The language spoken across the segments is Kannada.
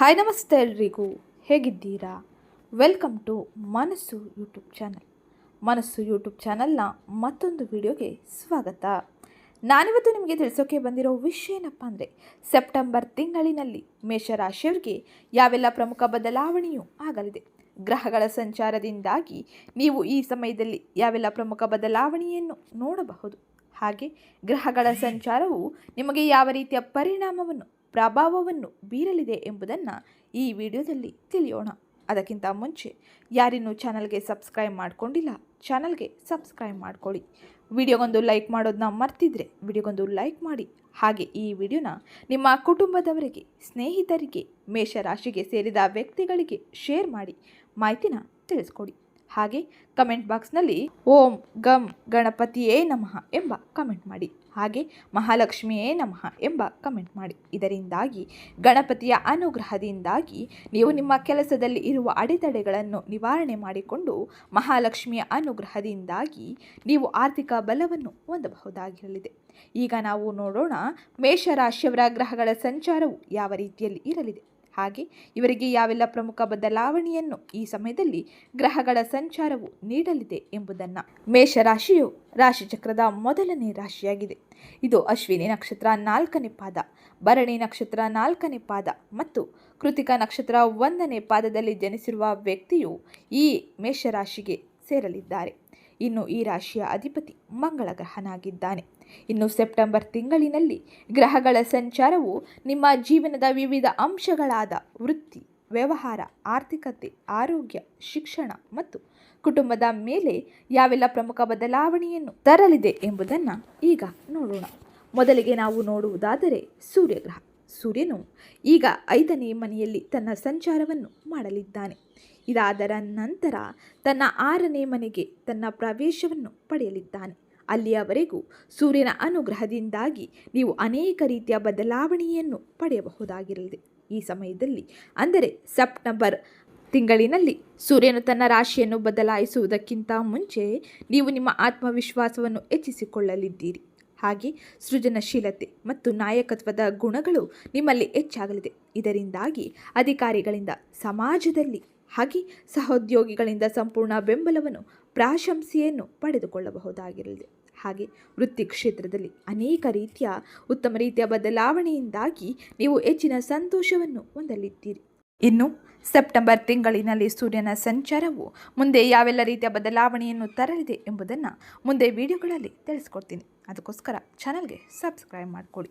ಹಾಯ್ ನಮಸ್ತೆ ಎಲ್ರಿಗೂ. ಹೇಗಿದ್ದೀರಾ? Welcome to Manassu YouTube channel Manassu YouTube ಚಾನಲ್ನ ಮತ್ತೊಂದು ವಿಡಿಯೋಗೆ ಸ್ವಾಗತ. ನಾನಿವತ್ತು ನಿಮಗೆ ತಿಳಿಸೋಕೆ ಬಂದಿರೋ ವಿಷಯ ಏನಪ್ಪ ಅಂದರೆ ಸೆಪ್ಟೆಂಬರ್ ತಿಂಗಳಿನಲ್ಲಿ ಮೇಷರಾಶಿಯವರಿಗೆ ಯಾವೆಲ್ಲ ಪ್ರಮುಖ ಬದಲಾವಣೆಯೂ ಆಗಲಿದೆ. ಗ್ರಹಗಳ ಸಂಚಾರದಿಂದಾಗಿ ನೀವು ಈ ಸಮಯದಲ್ಲಿ ಯಾವೆಲ್ಲ ಪ್ರಮುಖ ಬದಲಾವಣೆಯನ್ನು ನೋಡಬಹುದು? ಹಾಗೆ ಗ್ರಹಗಳ ಸಂಚಾರವು ನಿಮಗೆ ಯಾವ ರೀತಿಯ ಪರಿಣಾಮವನ್ನು ಪ್ರಭಾವವನ್ನು ಬೀರಲಿದೆ ಎಂಬುದನ್ನು ಈ ವಿಡಿಯೋದಲ್ಲಿ ತಿಳಿಯೋಣ. ಅದಕ್ಕಿಂತ ಮುಂಚೆ ಯಾರಿನ್ನೂ ಚಾನಲ್ಗೆ ಸಬ್ಸ್ಕ್ರೈಬ್ ಮಾಡಿಕೊಂಡಿಲ್ಲ, ಚಾನಲ್ಗೆ ಸಬ್ಸ್ಕ್ರೈಬ್ ಮಾಡ್ಕೊಳ್ಳಿ. ವಿಡಿಯೋಗೊಂದು ಲೈಕ್ ಮಾಡೋದನ್ನ ಮರ್ತಿದ್ರೆ ವಿಡಿಯೋಗೊಂದು ಲೈಕ್ ಮಾಡಿ. ಹಾಗೆ ಈ ವಿಡಿಯೋನ ನಿಮ್ಮ ಕುಟುಂಬದವರಿಗೆ, ಸ್ನೇಹಿತರಿಗೆ, ಮೇಷರಾಶಿಗೆ ಸೇರಿದ ವ್ಯಕ್ತಿಗಳಿಗೆ ಶೇರ್ ಮಾಡಿ, ಮಾಹಿತಿನ ತಿಳಿಸ್ಕೊಡಿ. ಹಾಗೆ ಕಮೆಂಟ್ ಬಾಕ್ಸ್ನಲ್ಲಿ ಓಂ ಗಂ ಗಣಪತಿಯೇ ನಮಃ ಎಂಬ ಕಮೆಂಟ್ ಮಾಡಿ. ಹಾಗೆ ಮಹಾಲಕ್ಷ್ಮಿಯೇ ನಮಃ ಎಂಬ ಕಮೆಂಟ್ ಮಾಡಿ. ಇದರಿಂದಾಗಿ ಗಣಪತಿಯ ಅನುಗ್ರಹದಿಂದಾಗಿ ನೀವು ನಿಮ್ಮ ಕೆಲಸದಲ್ಲಿ ಇರುವ ಅಡೆತಡೆಗಳನ್ನು ನಿವಾರಣೆ ಮಾಡಿಕೊಂಡು ಮಹಾಲಕ್ಷ್ಮಿಯ ಅನುಗ್ರಹದಿಂದಾಗಿ ನೀವು ಆರ್ಥಿಕ ಬಲವನ್ನು ಹೊಂದಬಹುದಾಗಿರಲಿದೆ. ಈಗ ನಾವು ನೋಡೋಣ ಮೇಷರಾಶಿಯವರ ಗ್ರಹಗಳ ಸಂಚಾರವು ಯಾವ ರೀತಿಯಲ್ಲಿ ಇರಲಿದೆ. ಹಾಗೆ ಇವರಿಗೆ ಯಾವೆಲ್ಲ ಪ್ರಮುಖ ಬದಲಾವಣೆಯನ್ನು ಈ ಸಮಯದಲ್ಲಿ ಗ್ರಹಗಳ ಸಂಚಾರವು ನೀಡಲಿದೆ ಎಂಬುದನ್ನು ಮೇಷರಾಶಿಯು ರಾಶಿಚಕ್ರದ ಮೊದಲನೇ ರಾಶಿಯಾಗಿದೆ. ಇದು ಅಶ್ವಿನಿ ನಕ್ಷತ್ರ ನಾಲ್ಕನೇ ಪಾದ, ಭರಣಿ ನಕ್ಷತ್ರ ನಾಲ್ಕನೇ ಪಾದ ಮತ್ತು ಕೃತಿಕಾ ನಕ್ಷತ್ರ ಒಂದನೇ ಪಾದದಲ್ಲಿ ಜನಿಸಿರುವ ವ್ಯಕ್ತಿಯು ಈ ಮೇಷರಾಶಿಗೆ ಸೇರಲಿದ್ದಾರೆ. ಇನ್ನು ಈ ರಾಶಿಯ ಅಧಿಪತಿ ಮಂಗಳ ಗ್ರಹನಾಗಿದ್ದಾನೆ ಇನ್ನು ಸೆಪ್ಟೆಂಬರ್ ತಿಂಗಳಿನಲ್ಲಿ ಗ್ರಹಗಳ ಸಂಚಾರವು ನಿಮ್ಮ ಜೀವನದ ವಿವಿಧ ಅಂಶಗಳಾದ ವೃತ್ತಿ, ವ್ಯವಹಾರ, ಆರ್ಥಿಕತೆ, ಆರೋಗ್ಯ, ಶಿಕ್ಷಣ ಮತ್ತು ಕುಟುಂಬದ ಮೇಲೆ ಯಾವೆಲ್ಲ ಪ್ರಮುಖ ಬದಲಾವಣೆಯನ್ನು ತರಲಿದೆ ಎಂಬುದನ್ನು ಈಗ ನೋಡೋಣ. ಮೊದಲಿಗೆ ನಾವು ನೋಡುವುದಾದರೆ ಸೂರ್ಯಗ್ರಹ. ಸೂರ್ಯನು ಈಗ ಐದನೇ ಮನೆಯಲ್ಲಿ ತನ್ನ ಸಂಚಾರವನ್ನು ಮಾಡಲಿದ್ದಾನೆ. ಇದಾದರ ನಂತರ ತನ್ನ ಆರನೇ ಮನೆಗೆ ತನ್ನ ಪ್ರವೇಶವನ್ನು ಪಡೆಯಲಿದ್ದಾನೆ. ಅಲ್ಲಿಯವರೆಗೂ ಸೂರ್ಯನ ಅನುಗ್ರಹದಿಂದಾಗಿ ನೀವು ಅನೇಕ ರೀತಿಯ ಬದಲಾವಣೆಯನ್ನು ಪಡೆಯಬಹುದಾಗಿರಲಿದೆ. ಈ ಸಮಯದಲ್ಲಿ, ಅಂದರೆ ಸೆಪ್ಟೆಂಬರ್ ತಿಂಗಳಿನಲ್ಲಿ ಸೂರ್ಯನು ತನ್ನ ರಾಶಿಯನ್ನು ಬದಲಾಯಿಸುವುದಕ್ಕಿಂತ ಮುಂಚೆ ನೀವು ನಿಮ್ಮ ಆತ್ಮವಿಶ್ವಾಸವನ್ನು ಹೆಚ್ಚಿಸಿಕೊಳ್ಳಲಿದ್ದೀರಿ. ಹಾಗೆ ಸೃಜನಶೀಲತೆ ಮತ್ತು ನಾಯಕತ್ವದ ಗುಣಗಳು ನಿಮ್ಮಲ್ಲಿ ಹೆಚ್ಚಾಗಲಿದೆ. ಇದರಿಂದಾಗಿ ಅಧಿಕಾರಿಗಳಿಂದ, ಸಮಾಜದಲ್ಲಿ ಹಾಗೆ ಸಹೋದ್ಯೋಗಿಗಳಿಂದ ಸಂಪೂರ್ಣ ಬೆಂಬಲವನ್ನು, ಪ್ರಾಶಂಸೆಯನ್ನು ಪಡೆದುಕೊಳ್ಳಬಹುದಾಗಿರಲಿದೆ. ಹಾಗೆ ವೃತ್ತಿ ಕ್ಷೇತ್ರದಲ್ಲಿ ಅನೇಕ ರೀತಿಯ ಉತ್ತಮ ರೀತಿಯ ಬದಲಾವಣೆಯಿಂದಾಗಿ ನೀವು ಹೆಚ್ಚಿನ ಸಂತೋಷವನ್ನು ಹೊಂದಲಿದ್ದೀರಿ. ಇನ್ನು ಸೆಪ್ಟೆಂಬರ್ ತಿಂಗಳಿನಲ್ಲಿ ಸೂರ್ಯನ ಸಂಚಾರವು ಮುಂದೆ ಯಾವೆಲ್ಲ ರೀತಿಯ ಬದಲಾವಣೆಯನ್ನು ತರಲಿದೆ ಎಂಬುದನ್ನು ಮುಂದೆ ವಿಡಿಯೋಗಳಲ್ಲಿ ತಿಳಿಸ್ಕೊಡ್ತೀನಿ. ಅದಕ್ಕೋಸ್ಕರ ಚಾನಲ್ಗೆ ಸಬ್ಸ್ಕ್ರೈಬ್ ಮಾಡಿಕೊಡಿ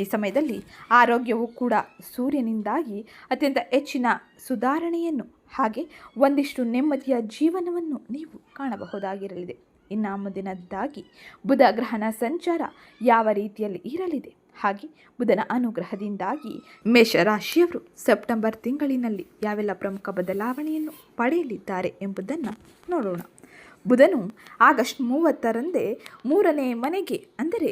ಈ ಸಮಯದಲ್ಲಿ ಆರೋಗ್ಯವು ಕೂಡ ಸೂರ್ಯನಿಂದಾಗಿ ಅತ್ಯಂತ ಹೆಚ್ಚಿನ ಸುಧಾರಣೆಯನ್ನು ಹಾಗೆ ಒಂದಿಷ್ಟು ನೆಮ್ಮದಿಯ ಜೀವನವನ್ನು ನೀವು ಕಾಣಬಹುದಾಗಿರಲಿದೆ. ಇನ್ನು ಮುಂದಿನದ್ದಾಗಿ ಬುಧ ಗ್ರಹಣ ಸಂಚಾರ ಯಾವ ರೀತಿಯಲ್ಲಿ ಇರಲಿದೆ? ಹಾಗೆ ಬುಧನ ಅನುಗ್ರಹದಿಂದಾಗಿ ಮೇಷರಾಶಿಯವರು ಸೆಪ್ಟೆಂಬರ್ ತಿಂಗಳಿನಲ್ಲಿ ಯಾವೆಲ್ಲ ಪ್ರಮುಖ ಬದಲಾವಣೆಯನ್ನು ಪಡೆಯಲಿದ್ದಾರೆ ಎಂಬುದನ್ನು ನೋಡೋಣ. ಬುಧನು ಆಗಸ್ಟ್ ಮೂವತ್ತರಂದೇ ಮೂರನೇ ಮನೆಗೆ, ಅಂದರೆ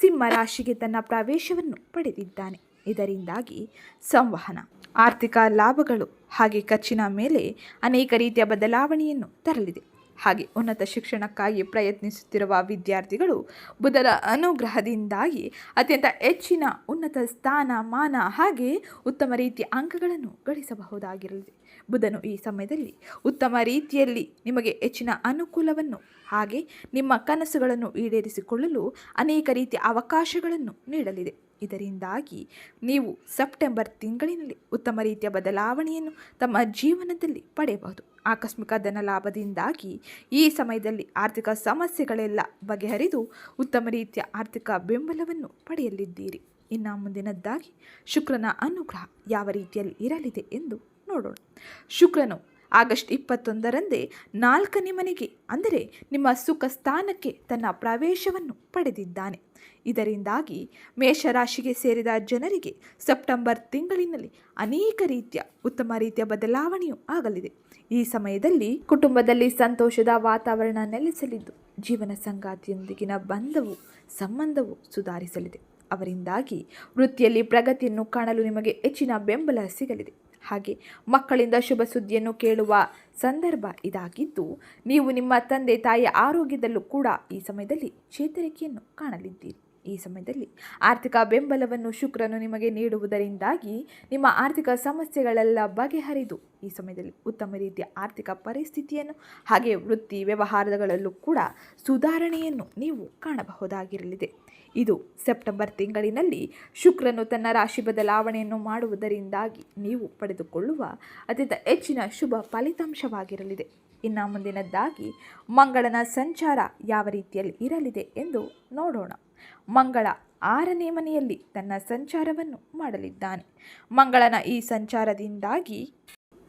ಸಿಂಹ ರಾಶಿಗೆ ತನ್ನ ಪ್ರವೇಶವನ್ನು ಪಡೆದಿದ್ದಾನೆ. ಇದರಿಂದಾಗಿ ಸಂವಹನ, ಆರ್ಥಿಕ ಲಾಭಗಳು ಹಾಗೆ ಖರ್ಚಿನ ಮೇಲೆ ಅನೇಕ ರೀತಿಯ ಬದಲಾವಣೆಯನ್ನು ತರಲಿದೆ. ಹಾಗೆ ಉನ್ನತ ಶಿಕ್ಷಣಕ್ಕಾಗಿ ಪ್ರಯತ್ನಿಸುತ್ತಿರುವ ವಿದ್ಯಾರ್ಥಿಗಳು ಬುಧರ ಅನುಗ್ರಹದಿಂದಾಗಿ ಅತ್ಯಂತ ಹೆಚ್ಚಿನ ಉನ್ನತ ಸ್ಥಾನ ಮಾನ ಹಾಗೆ ಉತ್ತಮ ರೀತಿಯ ಅಂಕಗಳನ್ನು ಗಳಿಸಬಹುದಾಗಿರಲಿದೆ ಬುಧನು ಈ ಸಮಯದಲ್ಲಿ ಉತ್ತಮ ರೀತಿಯಲ್ಲಿ ನಿಮಗೆ ಹೆಚ್ಚಿನ ಅನುಕೂಲವನ್ನು ಹಾಗೆ ನಿಮ್ಮ ಕನಸುಗಳನ್ನು ಈಡೇರಿಸಿಕೊಳ್ಳಲು ಅನೇಕ ರೀತಿಯ ಅವಕಾಶಗಳನ್ನು ನೀಡಲಿದೆ. ಇದರಿಂದಾಗಿ ನೀವು ಸೆಪ್ಟೆಂಬರ್ ತಿಂಗಳಿನಲ್ಲಿ ಉತ್ತಮ ರೀತಿಯ ಬದಲಾವಣೆಯನ್ನು ತಮ್ಮ ಜೀವನದಲ್ಲಿ ಪಡೆಯಬಹುದು. ಆಕಸ್ಮಿಕ ಧನ ಲಾಭದಿಂದಾಗಿ ಈ ಸಮಯದಲ್ಲಿ ಆರ್ಥಿಕ ಸಮಸ್ಯೆಗಳೆಲ್ಲ ಬಗೆಹರಿದು ಉತ್ತಮ ರೀತಿಯ ಆರ್ಥಿಕ ಬೆಂಬಲವನ್ನು ಪಡೆಯಲಿದ್ದೀರಿ. ಇನ್ನು ಮುಂದಿನದ್ದಾಗಿ ಶುಕ್ರನ ಅನುಗ್ರಹ ಯಾವ ರೀತಿಯಲ್ಲಿ ಇರಲಿದೆ ಎಂದು ನೋಡೋಣ. ಶುಕ್ರನು ಆಗಸ್ಟ್ ಇಪ್ಪತ್ತೊಂದರಂದೇ ನಾಲ್ಕನೇ ಮನೆಗೆ, ಅಂದರೆ ನಿಮ್ಮ ಸುಖ ಸ್ಥಾನಕ್ಕೆ ತನ್ನ ಪ್ರವೇಶವನ್ನು ಪಡೆದಿದ್ದಾನೆ. ಇದರಿಂದಾಗಿ ಮೇಷರಾಶಿಗೆ ಸೇರಿದ ಜನರಿಗೆ ಸೆಪ್ಟೆಂಬರ್ ತಿಂಗಳಿನಲ್ಲಿ ಅನೇಕ ರೀತಿಯ ಉತ್ತಮ ರೀತಿಯ ಬದಲಾವಣೆಯು ಆಗಲಿದೆ. ಈ ಸಮಯದಲ್ಲಿ ಕುಟುಂಬದಲ್ಲಿ ಸಂತೋಷದ ವಾತಾವರಣ ನೆಲೆಸಲಿದ್ದು ಜೀವನ ಸಂಗಾತಿಯೊಂದಿಗಿನ ಬಂಧವು, ಸಂಬಂಧವು ಸುಧಾರಿಸಲಿದೆ. ಅವರಿಂದಾಗಿ ವೃತ್ತಿಯಲ್ಲಿ ಪ್ರಗತಿಯನ್ನು ಕಾಣಲು ನಿಮಗೆ ಹೆಚ್ಚಿನ ಬೆಂಬಲ ಸಿಗಲಿದೆ. ಹಾಗೆ ಮಕ್ಕಳಿಂದ ಶುಭ ಸುದ್ದಿಯನ್ನು ಕೇಳುವ ಸಂದರ್ಭ ಇದಾಗಿದ್ದು, ನೀವು ನಿಮ್ಮ ತಂದೆ ತಾಯಿಯ ಆರೋಗ್ಯದಲ್ಲೂ ಕೂಡ ಈ ಸಮಯದಲ್ಲಿ ಚೇತರಿಕೆಯನ್ನು ಕಾಣಲಿದ್ದೀರಿ. ಈ ಸಮಯದಲ್ಲಿ ಆರ್ಥಿಕ ಬೆಂಬಲವನ್ನು ಶುಕ್ರನು ನಿಮಗೆ ನೀಡುವುದರಿಂದಾಗಿ ನಿಮ್ಮ ಆರ್ಥಿಕ ಸಮಸ್ಯೆಗಳೆಲ್ಲ ಬಗೆಹರಿದು ಈ ಸಮಯದಲ್ಲಿ ಉತ್ತಮ ರೀತಿಯ ಆರ್ಥಿಕ ಪರಿಸ್ಥಿತಿಯನ್ನು ಹಾಗೆ ವೃತ್ತಿ ವ್ಯವಹಾರಗಳಲ್ಲೂ ಕೂಡ ಸುಧಾರಣೆಯನ್ನು ನೀವು ಕಾಣಬಹುದಾಗಿರಲಿದೆ. ಇದು ಸೆಪ್ಟೆಂಬರ್ ತಿಂಗಳಿನಲ್ಲಿ ಶುಕ್ರನು ತನ್ನ ರಾಶಿ ಬದಲಾವಣೆಯನ್ನು ಮಾಡುವುದರಿಂದಾಗಿ ನೀವು ಪಡೆದುಕೊಳ್ಳುವ ಅತ್ಯಂತ ಹೆಚ್ಚಿನ ಶುಭ ಫಲಿತಾಂಶವಾಗಿರಲಿದೆ. ಇನ್ನು ಮುಂದಿನದ್ದಾಗಿ ಮಂಗಳನ ಸಂಚಾರ ಯಾವ ರೀತಿಯಲ್ಲಿ ಇರಲಿದೆ ಎಂದು ನೋಡೋಣ. ಮಂಗಳ ಆರನೇ ಮನೆಯಲ್ಲಿ ತನ್ನ ಸಂಚಾರವನ್ನು ಮಾಡಲಿದ್ದಾನೆ. ಮಂಗಳನ ಈ ಸಂಚಾರದಿಂದಾಗಿ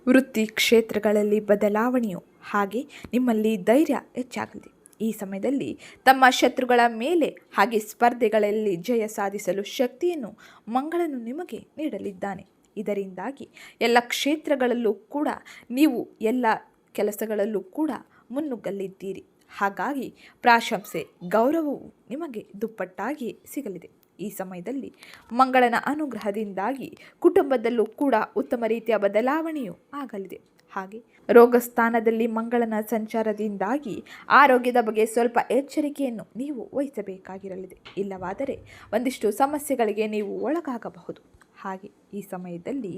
ವೃತ್ತಿ ಕ್ಷೇತ್ರಗಳಲ್ಲಿ ಬದಲಾವಣೆಯು ಹಾಗೆ ನಿಮ್ಮಲ್ಲಿ ಧೈರ್ಯ ಹೆಚ್ಚಾಗಲಿದೆ ಈ ಸಮಯದಲ್ಲಿ ತಮ್ಮ ಶತ್ರುಗಳ ಮೇಲೆ ಹಾಗೆ ಸ್ಪರ್ಧೆಗಳಲ್ಲಿ ಜಯ ಸಾಧಿಸಲು ಶಕ್ತಿಯನ್ನು ಮಂಗಳನು ನಿಮಗೆ ನೀಡಲಿದ್ದಾನೆ. ಇದರಿಂದಾಗಿ ಎಲ್ಲ ಕ್ಷೇತ್ರಗಳಲ್ಲೂ ಕೂಡ ನೀವು ಎಲ್ಲ ಕೆಲಸಗಳಲ್ಲೂ ಕೂಡ ಮುನ್ನುಗ್ಗಲಿದ್ದೀರಿ. ಹಾಗಾಗಿ ಪ್ರಾಶಂಸೆ ಗೌರವವು ನಿಮಗೆ ದುಪ್ಪಟ್ಟಾಗಿ ಸಿಗಲಿದೆ. ಈ ಸಮಯದಲ್ಲಿ ಮಂಗಳನ ಅನುಗ್ರಹದಿಂದಾಗಿ ಕುಟುಂಬದಲ್ಲೂ ಕೂಡ ಉತ್ತಮ ರೀತಿಯ ಬದಲಾವಣೆಯೂ ಆಗಲಿದೆ. ಹಾಗೆ ರೋಗ ಸ್ಥಾನದಲ್ಲಿ ಮಂಗಳನ ಸಂಚಾರದಿಂದಾಗಿ ಆರೋಗ್ಯದ ಬಗ್ಗೆ ಸ್ವಲ್ಪ ಎಚ್ಚರಿಕೆಯನ್ನು ನೀವು ವಹಿಸಬೇಕಾಗಿರಲಿದೆ. ಇಲ್ಲವಾದರೆ ಒಂದಿಷ್ಟು ಸಮಸ್ಯೆಗಳಿಗೆ ನೀವು ಒಳಗಾಗಬಹುದು. ಹಾಗೆ ಈ ಸಮಯದಲ್ಲಿ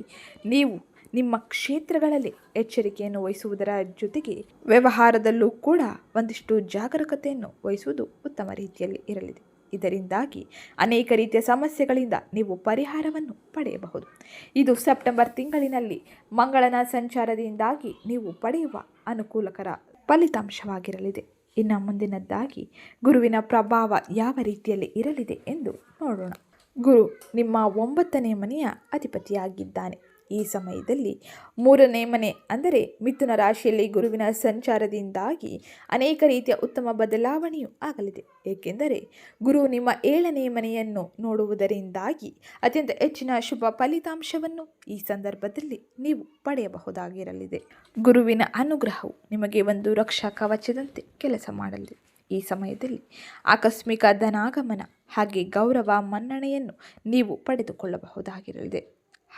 ನೀವು ನಿಮ್ಮ ಕ್ಷೇತ್ರಗಳಲ್ಲಿ ಎಚ್ಚರಿಕೆಯನ್ನು ವಹಿಸುವುದರ ಜೊತೆಗೆ ವ್ಯವಹಾರದಲ್ಲೂ ಕೂಡ ಒಂದಿಷ್ಟು ಜಾಗರೂಕತೆಯನ್ನು ವಹಿಸುವುದು ಉತ್ತಮ ರೀತಿಯಲ್ಲಿ ಇರಲಿದೆ. ಇದರಿಂದಾಗಿ ಅನೇಕ ರೀತಿಯ ಸಮಸ್ಯೆಗಳಿಂದ ನೀವು ಪರಿಹಾರವನ್ನು ಪಡೆಯಬಹುದು. ಇದು ಸೆಪ್ಟೆಂಬರ್ ತಿಂಗಳಿನಲ್ಲಿ ಮಂಗಳನ ಸಂಚಾರದಿಂದಾಗಿ ನೀವು ಪಡೆಯುವ ಅನುಕೂಲಕರ ಫಲಿತಾಂಶವಾಗಿರಲಿದೆ. ಇನ್ನು ಮುಂದಿನದ್ದಾಗಿ ಗುರುವಿನ ಪ್ರಭಾವ ಯಾವ ರೀತಿಯಲ್ಲಿ ಇರಲಿದೆ ಎಂದು ನೋಡೋಣ. ಗುರು ನಿಮ್ಮ ಒಂಬತ್ತನೇ ಮನೆಯ ಅಧಿಪತಿಯಾಗಿದ್ದಾನೆ. ಈ ಸಮಯದಲ್ಲಿ ಮೂರನೇ ಮನೆ, ಅಂದರೆ ಮಿಥುನ ರಾಶಿಯಲ್ಲಿ ಗುರುವಿನ ಸಂಚಾರದಿಂದಾಗಿ ಅನೇಕ ರೀತಿಯ ಉತ್ತಮ ಬದಲಾವಣೆಯು ಆಗಲಿದೆ. ಏಕೆಂದರೆ ಗುರು ನಿಮ್ಮ ಏಳನೇ ಮನೆಯನ್ನು ನೋಡುವುದರಿಂದಾಗಿ ಅತ್ಯಂತ ಹೆಚ್ಚಿನ ಶುಭ ಫಲಿತಾಂಶವನ್ನು ಈ ಸಂದರ್ಭದಲ್ಲಿ ನೀವು ಪಡೆಯಬಹುದಾಗಿರಲಿದೆ. ಗುರುವಿನ ಅನುಗ್ರಹವು ನಿಮಗೆ ಒಂದು ರಕ್ಷಾ ಕವಚದಂತೆ ಕೆಲಸ ಮಾಡಲಿದೆ. ಈ ಸಮಯದಲ್ಲಿ ಆಕಸ್ಮಿಕ ಧನಾಗಮನ ಹಾಗೆ ಗೌರವ ಮನ್ನಣೆಯನ್ನು ನೀವು ಪಡೆದುಕೊಳ್ಳಬಹುದಾಗಿರಲಿದೆ.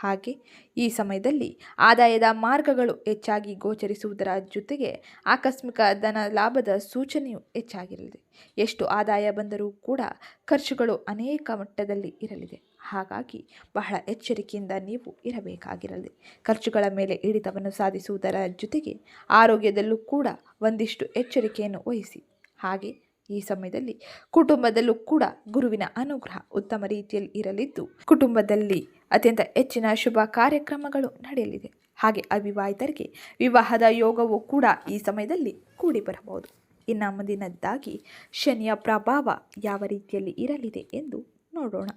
ಹಾಗೆ ಈ ಸಮಯದಲ್ಲಿ ಆದಾಯದ ಮಾರ್ಗಗಳು ಹೆಚ್ಚಾಗಿ ಗೋಚರಿಸುವುದರ ಜೊತೆಗೆ ಆಕಸ್ಮಿಕ ಧನ ಲಾಭದ ಸೂಚನೆಯು ಹೆಚ್ಚಾಗಿರಲಿದೆ. ಎಷ್ಟು ಆದಾಯ ಬಂದರೂ ಕೂಡ ಖರ್ಚುಗಳು ಅನೇಕ ಮಟ್ಟದಲ್ಲಿ ಇರಲಿದೆ. ಹಾಗಾಗಿ ಬಹಳ ಎಚ್ಚರಿಕೆಯಿಂದ ನೀವು ಇರಬೇಕಾಗಿರಲಿದೆ. ಖರ್ಚುಗಳ ಮೇಲೆ ಹಿಡಿತವನ್ನು ಸಾಧಿಸುವುದರ ಜೊತೆಗೆ ಆರೋಗ್ಯದಲ್ಲೂ ಕೂಡ ಒಂದಿಷ್ಟು ಎಚ್ಚರಿಕೆಯನ್ನು ವಹಿಸಿ. ಹಾಗೆ ಈ ಸಮಯದಲ್ಲಿ ಕುಟುಂಬದಲ್ಲೂ ಕೂಡ ಗುರುವಿನ ಅನುಗ್ರಹ ಉತ್ತಮ ರೀತಿಯಲ್ಲಿ ಇರಲಿದ್ದು, ಕುಟುಂಬದಲ್ಲಿ ಅತ್ಯಂತ ಹೆಚ್ಚಿನ ಶುಭ ಕಾರ್ಯಕ್ರಮಗಳು ನಡೆಯಲಿದೆ. ಹಾಗೆ ಅವಿವಾಹಿತರಿಗೆ ವಿವಾಹದ ಯೋಗವು ಕೂಡ ಈ ಸಮಯದಲ್ಲಿ ಕೂಡಿ ಬರಬಹುದು. ಇನ್ನು ಮುಂದಿನದ್ದಾಗಿ ಶನಿಯ ಪ್ರಭಾವ ಯಾವ ರೀತಿಯಲ್ಲಿ ಇರಲಿದೆ ಎಂದು ನೋಡೋಣ.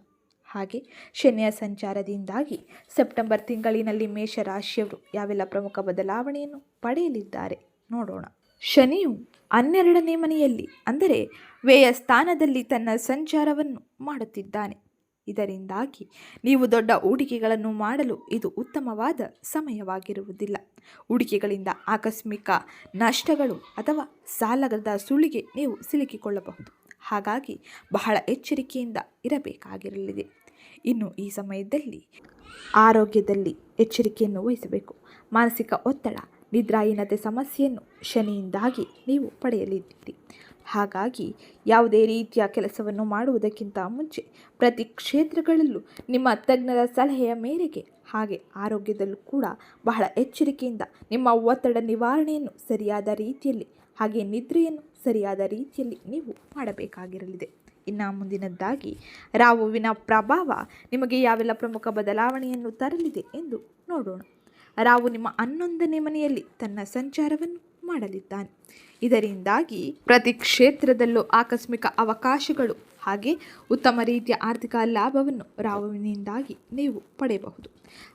ಹಾಗೆ ಶನಿಯ ಸಂಚಾರದಿಂದಾಗಿ ಸೆಪ್ಟೆಂಬರ್ ತಿಂಗಳಿನಲ್ಲಿ ಮೇಷರಾಶಿಯವರು ಯಾವೆಲ್ಲ ಪ್ರಮುಖ ಬದಲಾವಣೆಯನ್ನು ಪಡೆಯಲಿದ್ದಾರೆ ನೋಡೋಣ. ಶನಿಯು ಹನ್ನೆರಡನೇ ಮನೆಯಲ್ಲಿ ಅಂದರೆ ವ್ಯಯ ಸ್ಥಾನದಲ್ಲಿ ತನ್ನ ಸಂಚಾರವನ್ನು ಮಾಡುತ್ತಿದ್ದಾನೆ. ಇದರಿಂದಾಗಿ ನೀವು ದೊಡ್ಡ ಹೂಡಿಕೆಗಳನ್ನು ಮಾಡಲು ಇದು ಉತ್ತಮವಾದ ಸಮಯವಾಗಿರುವುದಿಲ್ಲ. ಹೂಡಿಕೆಗಳಿಂದ ಆಕಸ್ಮಿಕ ನಷ್ಟಗಳು ಅಥವಾ ಸಾಲದ ಸುಳಿಗೆ ನೀವು ಸಿಲುಕಿಕೊಳ್ಳಬಹುದು. ಹಾಗಾಗಿ ಬಹಳ ಎಚ್ಚರಿಕೆಯಿಂದ ಇರಬೇಕಾಗಿರಲಿದೆ. ಇನ್ನು ಈ ಸಮಯದಲ್ಲಿ ಆರೋಗ್ಯದಲ್ಲಿ ಎಚ್ಚರಿಕೆಯನ್ನು ವಹಿಸಬೇಕು. ಮಾನಸಿಕ ಒತ್ತಡ, ನಿದ್ರಾಹೀನತೆ ಸಮಸ್ಯೆಯನ್ನು ಶನಿಯಿಂದಾಗಿ ನೀವು ಪಡೆಯಲಿದ್ದೀರಿ. ಹಾಗಾಗಿ ಯಾವುದೇ ರೀತಿಯ ಕೆಲಸವನ್ನು ಮಾಡುವುದಕ್ಕಿಂತ ಮುಂಚೆ ಪ್ರತಿ ಕ್ಷೇತ್ರಗಳಲ್ಲೂ ನಿಮ್ಮ ತಜ್ಞರ ಸಲಹೆಯ ಮೇರೆಗೆ ಹಾಗೆ ಆರೋಗ್ಯದಲ್ಲೂ ಕೂಡ ಬಹಳ ಎಚ್ಚರಿಕೆಯಿಂದ ನಿಮ್ಮ ಒತ್ತಡ ನಿವಾರಣೆಯನ್ನು ಸರಿಯಾದ ರೀತಿಯಲ್ಲಿ ಹಾಗೆ ನಿದ್ರೆಯನ್ನು ಸರಿಯಾದ ರೀತಿಯಲ್ಲಿ ನೀವು ಮಾಡಬೇಕಾಗಿರಲಿದೆ. ಇನ್ನು ಮುಂದಿನದ್ದಾಗಿ, ರಾಹುವಿನ ಪ್ರಭಾವ ನಿಮಗೆ ಯಾವೆಲ್ಲ ಪ್ರಮುಖ ಬದಲಾವಣೆಯನ್ನು ತರಲಿದೆ ಎಂದು ನೋಡೋಣ. ರಾವು ನಿಮ್ಮ ಹನ್ನೊಂದನೇ ಮನೆಯಲ್ಲಿ ತನ್ನ ಸಂಚಾರವನ್ನು ಮಾಡಲಿದ್ದಾನೆ. ಇದರಿಂದಾಗಿ ಪ್ರತಿ ಕ್ಷೇತ್ರದಲ್ಲೂ ಆಕಸ್ಮಿಕ ಅವಕಾಶಗಳು ಹಾಗೆ ಉತ್ತಮ ರೀತಿಯ ಆರ್ಥಿಕ ಲಾಭವನ್ನು ರಾಹುವಿನಿಂದಾಗಿ ನೀವು ಪಡೆಯಬಹುದು.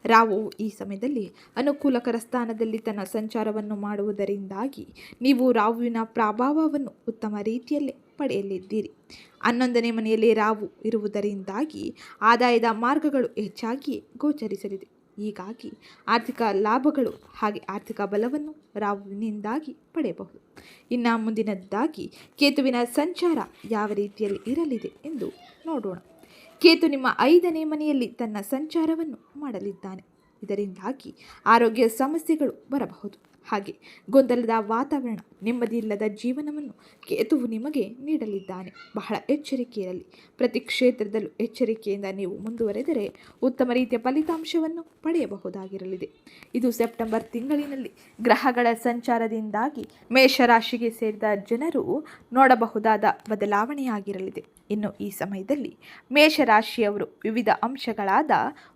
ರಾಹುವು ಈ ಸಮಯದಲ್ಲಿ ಅನುಕೂಲಕರ ಸ್ಥಾನದಲ್ಲಿ ತನ್ನ ಸಂಚಾರವನ್ನು ಮಾಡುವುದರಿಂದಾಗಿ ನೀವು ರಾಹುವಿನ ಪ್ರಭಾವವನ್ನು ಉತ್ತಮ ರೀತಿಯಲ್ಲೇ ಪಡೆಯಲಿದ್ದೀರಿ. ಹನ್ನೊಂದನೇ ಮನೆಯಲ್ಲಿ ರಾವು ಇರುವುದರಿಂದಾಗಿ ಆದಾಯದ ಮಾರ್ಗಗಳು ಹೆಚ್ಚಾಗಿ ಗೋಚರಿಸಲಿದೆ. ಹೀಗಾಗಿ ಆರ್ಥಿಕ ಲಾಭಗಳು ಹಾಗೆ ಆರ್ಥಿಕ ಬಲವನ್ನು ರಾಹುವಿನಿಂದಾಗಿ ಪಡೆಯಬಹುದು. ಇನ್ನು ಮುಂದಿನದ್ದಾಗಿ ಕೇತುವಿನ ಸಂಚಾರ ಯಾವ ರೀತಿಯಲ್ಲಿ ಇರಲಿದೆ ಎಂದು ನೋಡೋಣ. ಕೇತು ನಿಮ್ಮ ಐದನೇ ಮನೆಯಲ್ಲಿ ತನ್ನ ಸಂಚಾರವನ್ನು ಮಾಡಲಿದ್ದಾನೆ. ಇದರಿಂದಾಗಿ ಆರೋಗ್ಯ ಸಮಸ್ಯೆಗಳು ಬರಬಹುದು. ಹಾಗೆ ಗೊಂದಲದ ವಾತಾವರಣ ನೆಮ್ಮದಿಯಿಲ್ಲದ ಜೀವನವನ್ನು ಕೇತುವು ನಿಮಗೆ ನೀಡಲಿದ್ದಾನೆ. ಬಹಳ ಎಚ್ಚರಿಕೆ ಪ್ರತಿ ಕ್ಷೇತ್ರದಲ್ಲೂ ಎಚ್ಚರಿಕೆಯಿಂದ ನೀವು ಮುಂದುವರೆದರೆ ಉತ್ತಮ ರೀತಿಯ ಫಲಿತಾಂಶವನ್ನು ಪಡೆಯಬಹುದಾಗಿರಲಿದೆ. ಇದು ಸೆಪ್ಟೆಂಬರ್ ತಿಂಗಳಿನಲ್ಲಿ ಗ್ರಹಗಳ ಸಂಚಾರದಿಂದಾಗಿ ಮೇಷರಾಶಿಗೆ ಸೇರಿದ ಜನರು ನೋಡಬಹುದಾದ ಬದಲಾವಣೆಯಾಗಿರಲಿದೆ. ಇನ್ನು ಈ ಸಮಯದಲ್ಲಿ ಮೇಷರಾಶಿಯವರು ವಿವಿಧ ಅಂಶಗಳಾದ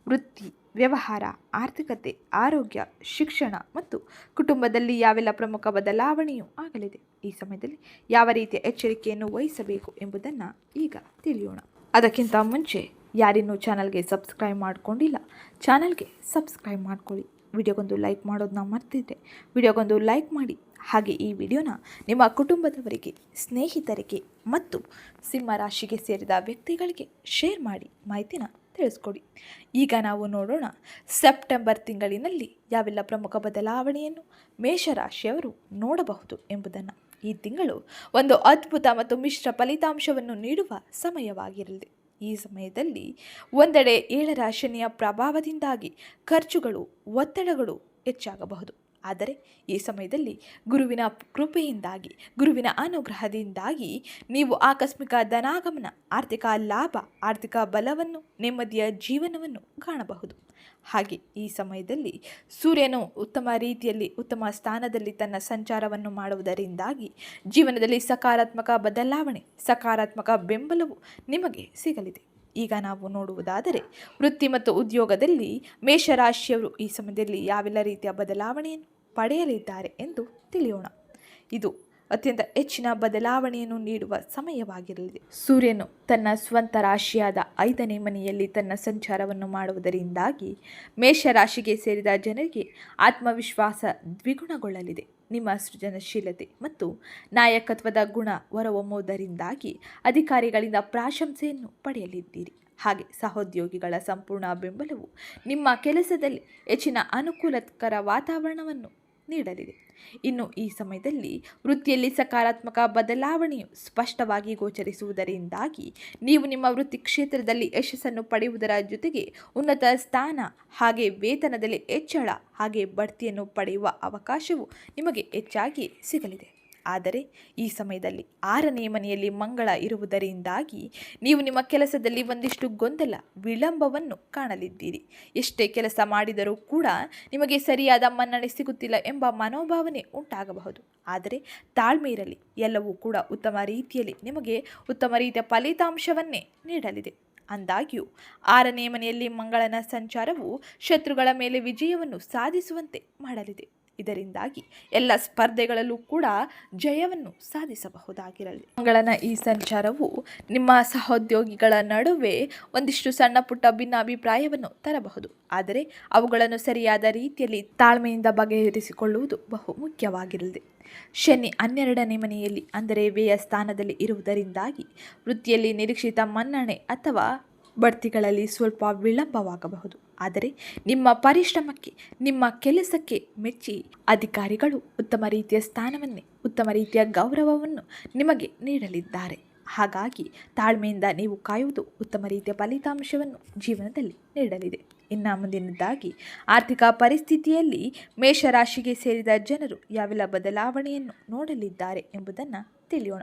ವೃತ್ತಿ ವ್ಯವಹಾರ, ಆರ್ಥಿಕತೆ, ಆರೋಗ್ಯ, ಶಿಕ್ಷಣ ಮತ್ತು ಕುಟುಂಬದಲ್ಲಿ ಯಾವೆಲ್ಲ ಪ್ರಮುಖ ಬದಲಾವಣೆಯೂ ಆಗಲಿದೆ. ಈ ಸಮಯದಲ್ಲಿ ಯಾವ ರೀತಿಯ ಎಚ್ಚರಿಕೆಯನ್ನು ವಹಿಸಬೇಕು ಎಂಬುದನ್ನು ಈಗ ತಿಳಿಯೋಣ. ಅದಕ್ಕಿಂತ ಮುಂಚೆ ಯಾರಿನ್ನೂ ಚಾನಲ್ಗೆ ಸಬ್ಸ್ಕ್ರೈಬ್ ಮಾಡಿಕೊಂಡಿಲ್ಲ, ಚಾನಲ್ಗೆ ಸಬ್ಸ್ಕ್ರೈಬ್ ಮಾಡ್ಕೊಳ್ಳಿ. ವಿಡಿಯೋಗೊಂದು ಲೈಕ್ ಮಾಡೋದನ್ನ ಮರ್ತಿದ್ರೆ ವಿಡಿಯೋಗೊಂದು ಲೈಕ್ ಮಾಡಿ. ಹಾಗೆ ಈ ವಿಡಿಯೋನ ನಿಮ್ಮ ಕುಟುಂಬದವರಿಗೆ, ಸ್ನೇಹಿತರಿಗೆ ಮತ್ತು ಸಿಂಹ ರಾಶಿಗೆ ಸೇರಿದ ವ್ಯಕ್ತಿಗಳಿಗೆ ಶೇರ್ ಮಾಡಿ. ಮಾಹಿತಿನ ತಿಳಿಸ್ಕೊಡಿ. ಈಗ ನಾವು ನೋಡೋಣ ಸೆಪ್ಟೆಂಬರ್ ತಿಂಗಳಿನಲ್ಲಿ ಯಾವೆಲ್ಲ ಪ್ರಮುಖ ಬದಲಾವಣೆಯನ್ನು ಮೇಷರಾಶಿಯವರು ನೋಡಬಹುದು ಎಂಬುದನ್ನು. ಈ ತಿಂಗಳು ಒಂದು ಅದ್ಭುತ ಮತ್ತು ಮಿಶ್ರ ಫಲಿತಾಂಶವನ್ನು ನೀಡುವ ಸಮಯವಾಗಿರಲಿದೆ. ಈ ಸಮಯದಲ್ಲಿ ಒಂದೆಡೆ ಏಳರ ಶನಿಯ ಪ್ರಭಾವದಿಂದಾಗಿ ಖರ್ಚುಗಳು, ಒತ್ತಡಗಳು ಹೆಚ್ಚಾಗಬಹುದು. ಆದರೆ ಈ ಸಮಯದಲ್ಲಿ ಗುರುವಿನ ಕೃಪೆಯಿಂದಾಗಿ, ಗುರುವಿನ ಅನುಗ್ರಹದಿಂದಾಗಿ ನೀವು ಆಕಸ್ಮಿಕ ಧನಾಗಮನ, ಆರ್ಥಿಕ ಲಾಭ, ಆರ್ಥಿಕ ಬಲವನ್ನು, ನೆಮ್ಮದಿಯ ಜೀವನವನ್ನು ಕಾಣಬಹುದು. ಹಾಗೆ ಈ ಸಮಯದಲ್ಲಿ ಸೂರ್ಯನು ಉತ್ತಮ ರೀತಿಯಲ್ಲಿ, ಉತ್ತಮ ಸ್ಥಾನದಲ್ಲಿ ತನ್ನ ಸಂಚಾರವನ್ನು ಮಾಡುವುದರಿಂದಾಗಿ ಜೀವನದಲ್ಲಿ ಸಕಾರಾತ್ಮಕ ಬದಲಾವಣೆ, ಸಕಾರಾತ್ಮಕ ಬೆಂಬಲವು ನಿಮಗೆ ಸಿಗಲಿದೆ. ಈಗ ನಾವು ನೋಡುವುದಾದರೆ ವೃತ್ತಿ ಮತ್ತು ಉದ್ಯೋಗದಲ್ಲಿ ಮೇಷರಾಶಿಯವರು ಈ ಸಮಯದಲ್ಲಿ ಯಾವೆಲ್ಲ ರೀತಿಯ ಬದಲಾವಣೆಯನ್ನು ಪಡೆಯಲಿದ್ದಾರೆ ಎಂದು ತಿಳಿಯೋಣ. ಇದು ಅತ್ಯಂತ ಹೆಚ್ಚಿನ ಬದಲಾವಣೆಯನ್ನು ನೀಡುವ ಸಮಯವಾಗಿರಲಿದೆ. ಸೂರ್ಯನು ತನ್ನ ಸ್ವಂತ ರಾಶಿಯಾದ ಐದನೇ ಮನೆಯಲ್ಲಿ ತನ್ನ ಸಂಚಾರವನ್ನು ಮಾಡುವುದರಿಂದಾಗಿ ಮೇಷರಾಶಿಗೆ ಸೇರಿದ ಜನರಿಗೆ ಆತ್ಮವಿಶ್ವಾಸ ದ್ವಿಗುಣಗೊಳ್ಳಲಿದೆ. ನಿಮ್ಮ ಸೃಜನಶೀಲತೆ ಮತ್ತು ನಾಯಕತ್ವದ ಗುಣ ಹೊರಹೊಮ್ಮುವುದರಿಂದಾಗಿ ಅಧಿಕಾರಿಗಳಿಂದ ಪ್ರಾಶಂಸೆಯನ್ನು ಪಡೆಯಲಿದ್ದೀರಿ. ಹಾಗೆ ಸಹೋದ್ಯೋಗಿಗಳ ಸಂಪೂರ್ಣ ಬೆಂಬಲವು ನಿಮ್ಮ ಕೆಲಸದಲ್ಲಿ ಹೆಚ್ಚಿನ ಅನುಕೂಲಕರ ವಾತಾವರಣವನ್ನು ನೀಡಲಿದೆ. ಇನ್ನು ಈ ಸಮಯದಲ್ಲಿ ವೃತ್ತಿಯಲ್ಲಿ ಸಕಾರಾತ್ಮಕ ಬದಲಾವಣೆಯು ಸ್ಪಷ್ಟವಾಗಿ ಗೋಚರಿಸುವುದರಿಂದಾಗಿ ನೀವು ನಿಮ್ಮ ವೃತ್ತಿ ಕ್ಷೇತ್ರದಲ್ಲಿ ಯಶಸ್ಸನ್ನು ಪಡೆಯುವುದರ ಜೊತೆಗೆ ಉನ್ನತ ಸ್ಥಾನ ಹಾಗೆ ವೇತನದಲ್ಲಿ ಹೆಚ್ಚಳ ಹಾಗೆ ಬಡ್ತಿಯನ್ನು ಪಡೆಯುವ ಅವಕಾಶವು ನಿಮಗೆ ಹೆಚ್ಚಾಗಿ ಸಿಗಲಿದೆ. ಆದರೆ ಈ ಸಮಯದಲ್ಲಿ ಆರನೇ ಮನೆಯಲ್ಲಿ ಮಂಗಳ ಇರುವುದರಿಂದಾಗಿ ನೀವು ನಿಮ್ಮ ಕೆಲಸದಲ್ಲಿ ಒಂದಿಷ್ಟು ಗೊಂದಲ, ವಿಳಂಬವನ್ನು ಕಾಣಲಿದ್ದೀರಿ. ಎಷ್ಟೇ ಕೆಲಸ ಮಾಡಿದರೂ ಕೂಡ ನಿಮಗೆ ಸರಿಯಾದ ಮನ್ನಣೆ ಸಿಗುತ್ತಿಲ್ಲ ಎಂಬ ಮನೋಭಾವನೆ ಉಂಟಾಗಬಹುದು. ಆದರೆ ತಾಳ್ಮೆ ಇರಲಿ, ಎಲ್ಲವೂ ಕೂಡ ಉತ್ತಮ ರೀತಿಯಲ್ಲಿ ನಿಮಗೆ ಉತ್ತಮ ರೀತಿಯ ಫಲಿತಾಂಶವನ್ನೇ ನೀಡಲಿದೆ. ಅಂದಾಗ್ಯೂ, ಆರನೇ ಮನೆಯಲ್ಲಿ ಮಂಗಳನ ಸಂಚಾರವು ಶತ್ರುಗಳ ಮೇಲೆ ವಿಜಯವನ್ನು ಸಾಧಿಸುವಂತೆ ಮಾಡಲಿದೆ. ಇದರಿಂದಾಗಿ ಎಲ್ಲ ಸ್ಪರ್ಧೆಗಳಲ್ಲೂ ಕೂಡ ಜಯವನ್ನು ಸಾಧಿಸಬಹುದಾಗಿರಲಿ. ಮಂಗಳನ ಈ ಸಂಚಾರವು ನಿಮ್ಮ ಸಹೋದ್ಯೋಗಿಗಳ ನಡುವೆ ಒಂದಿಷ್ಟು ಸಣ್ಣ ಪುಟ್ಟ ಭಿನ್ನಾಭಿಪ್ರಾಯವನ್ನು ತರಬಹುದು. ಆದರೆ ಅವುಗಳನ್ನು ಸರಿಯಾದ ರೀತಿಯಲ್ಲಿ ತಾಳ್ಮೆಯಿಂದ ಬಗೆಹರಿಸಿಕೊಳ್ಳುವುದು ಬಹು ಮುಖ್ಯವಾಗಿರಲಿದೆ ಶನಿ ಹನ್ನೆರಡನೇ ಮನೆಯಲ್ಲಿ ಅಂದರೆ ವ್ಯಯ ಸ್ಥಾನದಲ್ಲಿ ಇರುವುದರಿಂದಾಗಿ ವೃತ್ತಿಯಲ್ಲಿ ನಿರೀಕ್ಷಿತ ಮನ್ನಣೆ ಅಥವಾ ಬಡ್ತಿಗಳಲ್ಲಿ ಸ್ವಲ್ಪ ವಿಳಂಬವಾಗಬಹುದು. ಆದರೆ ನಿಮ್ಮ ಪರಿಶ್ರಮಕ್ಕೆ, ನಿಮ್ಮ ಕೆಲಸಕ್ಕೆ ಮೆಚ್ಚಿ ಅಧಿಕಾರಿಗಳು ಉತ್ತಮ ರೀತಿಯ ಸ್ಥಾನವನ್ನೇ, ಉತ್ತಮ ರೀತಿಯ ಗೌರವವನ್ನು ನಿಮಗೆ ನೀಡಲಿದ್ದಾರೆ. ಹಾಗಾಗಿ ತಾಳ್ಮೆಯಿಂದ ನೀವು ಕಾಯುವುದು ಉತ್ತಮ ರೀತಿಯ ಫಲಿತಾಂಶವನ್ನು ಜೀವನದಲ್ಲಿ ನೀಡಲಿದೆ. ಇನ್ನು ಮುಂದಿನದಾಗಿ, ಆರ್ಥಿಕ ಪರಿಸ್ಥಿತಿಯಲ್ಲಿ ಮೇಷರಾಶಿಗೆ ಸೇರಿದ ಜನರು ಯಾವೆಲ್ಲ ಬದಲಾವಣೆಯನ್ನು ನೋಡಲಿದ್ದಾರೆ ಎಂಬುದನ್ನು ತಿಳಿಯೋಣ.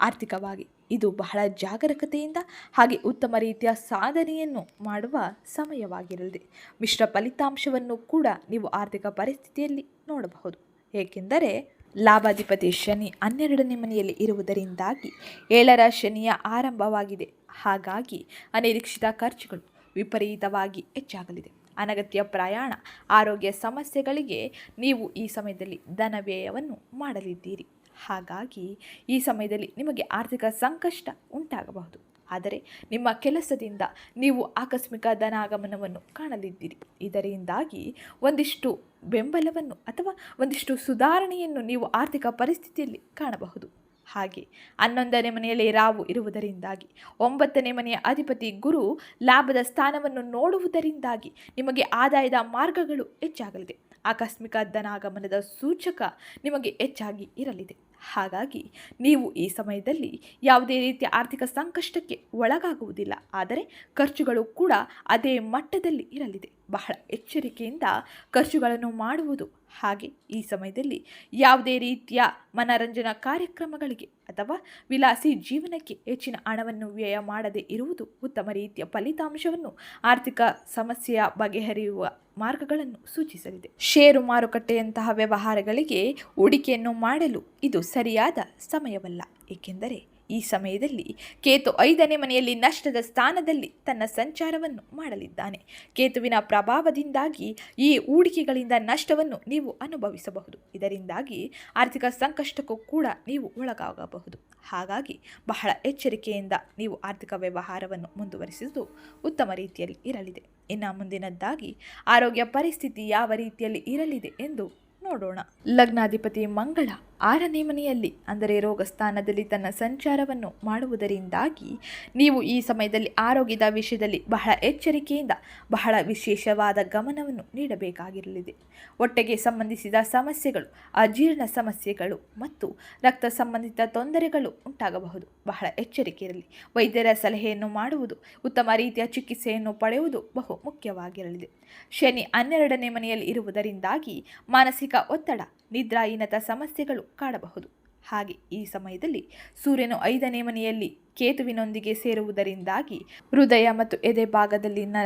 ಆರ್ಥಿಕವಾಗಿ ಇದು ಬಹಳ ಜಾಗರೂಕತೆಯಿಂದ ಹಾಗೆ ಉತ್ತಮ ರೀತಿಯ ಸಾಧನೆಯನ್ನು ಮಾಡುವ ಸಮಯವಾಗಿರಲಿದೆ. ಮಿಶ್ರ ಫಲಿತಾಂಶವನ್ನು ಕೂಡ ನೀವು ಆರ್ಥಿಕ ಪರಿಸ್ಥಿತಿಯಲ್ಲಿ ನೋಡಬಹುದು. ಏಕೆಂದರೆ ಲಾಭಾಧಿಪತಿ ಶನಿ ಹನ್ನೆರಡನೇ ಮನೆಯಲ್ಲಿ ಇರುವುದರಿಂದಾಗಿ ಏಳರ ಶನಿಯ ಆರಂಭವಾಗಿದೆ. ಹಾಗಾಗಿ ಅನಿರೀಕ್ಷಿತ ಖರ್ಚುಗಳು ವಿಪರೀತವಾಗಿ ಹೆಚ್ಚಾಗಲಿದೆ. ಅನಗತ್ಯ ಪ್ರಯಾಣ, ಆರೋಗ್ಯ ಸಮಸ್ಯೆಗಳಿಗೆ ನೀವು ಈ ಸಮಯದಲ್ಲಿ ಧನ ವ್ಯಯವನ್ನು ಮಾಡಲಿದ್ದೀರಿ. ಹಾಗಾಗಿ ಈ ಸಮಯದಲ್ಲಿ ನಿಮಗೆ ಆರ್ಥಿಕ ಸಂಕಷ್ಟ ಉಂಟಾಗಬಹುದು. ಆದರೆ ನಿಮ್ಮ ಕೆಲಸದಿಂದ ನೀವು ಆಕಸ್ಮಿಕ ಧನಾಗಮನವನ್ನು ಕಾಣಲಿದ್ದೀರಿ. ಇದರಿಂದಾಗಿ ಒಂದಿಷ್ಟು ಬೆಂಬಲವನ್ನು ಅಥವಾ ಒಂದಿಷ್ಟು ಸುಧಾರಣೆಯನ್ನು ನೀವು ಆರ್ಥಿಕ ಪರಿಸ್ಥಿತಿಯಲ್ಲಿ ಕಾಣಬಹುದು. ಹಾಗೆ ಹನ್ನೊಂದನೇ ಮನೆಯಲ್ಲಿ ರಾವು ಇರುವುದರಿಂದಾಗಿ, ಒಂಬತ್ತನೇ ಮನೆಯ ಅಧಿಪತಿ ಗುರು ಲಾಭದ ಸ್ಥಾನವನ್ನು ನೋಡುವುದರಿಂದಾಗಿ ನಿಮಗೆ ಆದಾಯದ ಮಾರ್ಗಗಳು ಹೆಚ್ಚಾಗಲಿದೆ. ಆಕಸ್ಮಿಕ ಧನಾಗಮನದ ಸೂಚಕ ನಿಮಗೆ ಹೆಚ್ಚಾಗಿ ಇರಲಿದೆ. ಹಾಗಾಗಿ ನೀವು ಈ ಸಮಯದಲ್ಲಿ ಯಾವುದೇ ರೀತಿಯ ಆರ್ಥಿಕ ಸಂಕಷ್ಟಕ್ಕೆ ಒಳಗಾಗುವುದಿಲ್ಲ. ಆದರೆ ಖರ್ಚುಗಳು ಕೂಡ ಅದೇ ಮಟ್ಟದಲ್ಲಿ ಇರಲಿದೆ. ಬಹಳ ಎಚ್ಚರಿಕೆಯಿಂದ ಖರ್ಚುಗಳನ್ನು ಮಾಡುವುದು. ಹಾಗೆ ಈ ಸಮಯದಲ್ಲಿ ಯಾವುದೇ ರೀತಿಯ ಮನರಂಜನಾ ಕಾರ್ಯಕ್ರಮಗಳಿಗೆ ಅಥವಾ ವಿಲಾಸಿ ಜೀವನಕ್ಕೆ ಹೆಚ್ಚಿನ ಹಣವನ್ನು ವ್ಯಯ ಮಾಡದೇ ಇರುವುದು ಉತ್ತಮ ರೀತಿಯ ಫಲಿತಾಂಶವನ್ನು ಆರ್ಥಿಕ ಸಮಸ್ಯೆಯ ಬಗೆಹರಿಯುವ ಮಾರ್ಗಗಳನ್ನು ಸೂಚಿಸಲಿದೆ. ಷೇರು ಮಾರುಕಟ್ಟೆಯಂತಹ ವ್ಯವಹಾರಗಳಿಗೆ ಹೂಡಿಕೆಯನ್ನು ಮಾಡಲು ಇದು ಸರಿಯಾದ ಸಮಯವಲ್ಲ ಏಕೆಂದರೆ ಈ ಸಮಯದಲ್ಲಿ ಕೇತು ಐದನೇ ಮನೆಯಲ್ಲಿ ನಷ್ಟದ ಸ್ಥಾನದಲ್ಲಿ ತನ್ನ ಸಂಚಾರವನ್ನು ಮಾಡಲಿದ್ದಾನೆ. ಕೇತುವಿನ ಪ್ರಭಾವದಿಂದಾಗಿ ಈ ಹೂಡಿಕೆಗಳಿಂದ ನಷ್ಟವನ್ನು ನೀವು ಅನುಭವಿಸಬಹುದು. ಇದರಿಂದಾಗಿ ಆರ್ಥಿಕ ಸಂಕಷ್ಟಕ್ಕೂ ಕೂಡ ನೀವು ಒಳಗಾಗಬಹುದು. ಹಾಗಾಗಿ ಬಹಳ ಎಚ್ಚರಿಕೆಯಿಂದ ನೀವು ಆರ್ಥಿಕ ವ್ಯವಹಾರವನ್ನು ಮುಂದುವರಿಸುವುದು ಉತ್ತಮ ರೀತಿಯಲ್ಲಿ ಇರಲಿದೆ. ಇನ್ನು ಮುಂದಿನದ್ದಾಗಿ ಆರೋಗ್ಯ ಪರಿಸ್ಥಿತಿ ಯಾವ ರೀತಿಯಲ್ಲಿ ಇರಲಿದೆ ಎಂದು ನೋಡೋಣ. ಲಗ್ನಾಧಿಪತಿ ಮಂಗಳ ಆರನೇ ಮನೆಯಲ್ಲಿ, ಅಂದರೆ ರೋಗ ಸ್ಥಾನದಲ್ಲಿ ತನ್ನ ಸಂಚಾರವನ್ನು ಮಾಡುವುದರಿಂದಾಗಿ ನೀವು ಈ ಸಮಯದಲ್ಲಿ ಆರೋಗ್ಯದ ವಿಷಯದಲ್ಲಿ ಬಹಳ ಎಚ್ಚರಿಕೆಯಿಂದ ಬಹಳ ವಿಶೇಷವಾದ ಗಮನವನ್ನು ನೀಡಬೇಕಾಗಿರಲಿದೆ. ಹೊಟ್ಟೆಗೆ ಸಂಬಂಧಿಸಿದ ಸಮಸ್ಯೆಗಳು, ಅಜೀರ್ಣ ಸಮಸ್ಯೆಗಳು ಮತ್ತು ರಕ್ತ ಸಂಬಂಧಿತ ತೊಂದರೆಗಳು ಉಂಟಾಗಬಹುದು. ಬಹಳ ಎಚ್ಚರಿಕೆ ಇರಲಿ. ವೈದ್ಯರ ಸಲಹೆಯನ್ನು ಮಾಡುವುದು, ಉತ್ತಮ ರೀತಿಯ ಚಿಕಿತ್ಸೆಯನ್ನು ಪಡೆಯುವುದು ಬಹು ಮುಖ್ಯವಾಗಿರಲಿದೆ. ಶನಿ ಹನ್ನೆರಡನೇ ಮನೆಯಲ್ಲಿ ಇರುವುದರಿಂದಾಗಿ ಮಾನಸಿಕ ಒತ್ತಡ ನಿದ್ರಾಹೀನತ ಸಮಸ್ಯೆಗಳು ಕಾಡಬಹುದು. ಹಾಗೆ ಈ ಸಮಯದಲ್ಲಿ ಸೂರ್ಯನು ಐದನೇ ಮನೆಯಲ್ಲಿ ಕೇತುವಿನೊಂದಿಗೆ ಸೇರುವುದರಿಂದಾಗಿ ಹೃದಯ ಮತ್ತು ಎದೆ ಭಾಗದಲ್ಲಿನ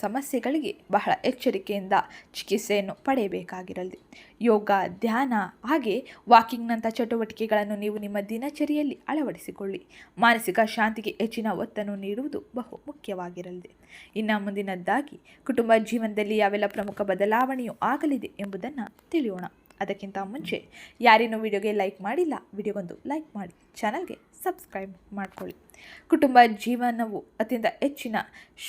ಸಮಸ್ಯೆಗಳಿಗೆ ಬಹಳ ಎಚ್ಚರಿಕೆಯಿಂದ ಚಿಕಿತ್ಸೆಯನ್ನು ಪಡೆಯಬೇಕಾಗಿರಲಿ. ಯೋಗ, ಧ್ಯಾನ ಹಾಗೆ ವಾಕಿಂಗ್ನಂಥ ಚಟುವಟಿಕೆಗಳನ್ನು ನೀವು ನಿಮ್ಮ ದಿನಚರಿಯಲ್ಲಿ ಅಳವಡಿಸಿಕೊಳ್ಳಿ. ಮಾನಸಿಕ ಶಾಂತಿಗೆ ಹೆಚ್ಚಿನ ಒತ್ತನ್ನು ನೀಡುವುದು ಬಹು ಮುಖ್ಯವಾಗಿರಲಿದೆ ಇನ್ನು ಮುಂದಿನದ್ದಾಗಿ ಕುಟುಂಬ ಜೀವನದಲ್ಲಿ ಯಾವೆಲ್ಲ ಪ್ರಮುಖ ಬದಲಾವಣೆಯೂ ಆಗಲಿದೆ ಎಂಬುದನ್ನು ತಿಳಿಯೋಣ. ಅದಕ್ಕಿಂತ ಮುಂಚೆ ಯಾರೇನೂ ವಿಡಿಯೋಗೆ ಲೈಕ್ ಮಾಡಿಲ್ಲ, ವಿಡಿಯೋಗೊಂದು ಲೈಕ್ ಮಾಡಿ, ಚಾನಲ್ಗೆ ಸಬ್ಸ್ಕ್ರೈಬ್ ಮಾಡಿಕೊಳ್ಳಿ. ಕುಟುಂಬ ಜೀವನವು ಅತ್ಯಂತ ಹೆಚ್ಚಿನ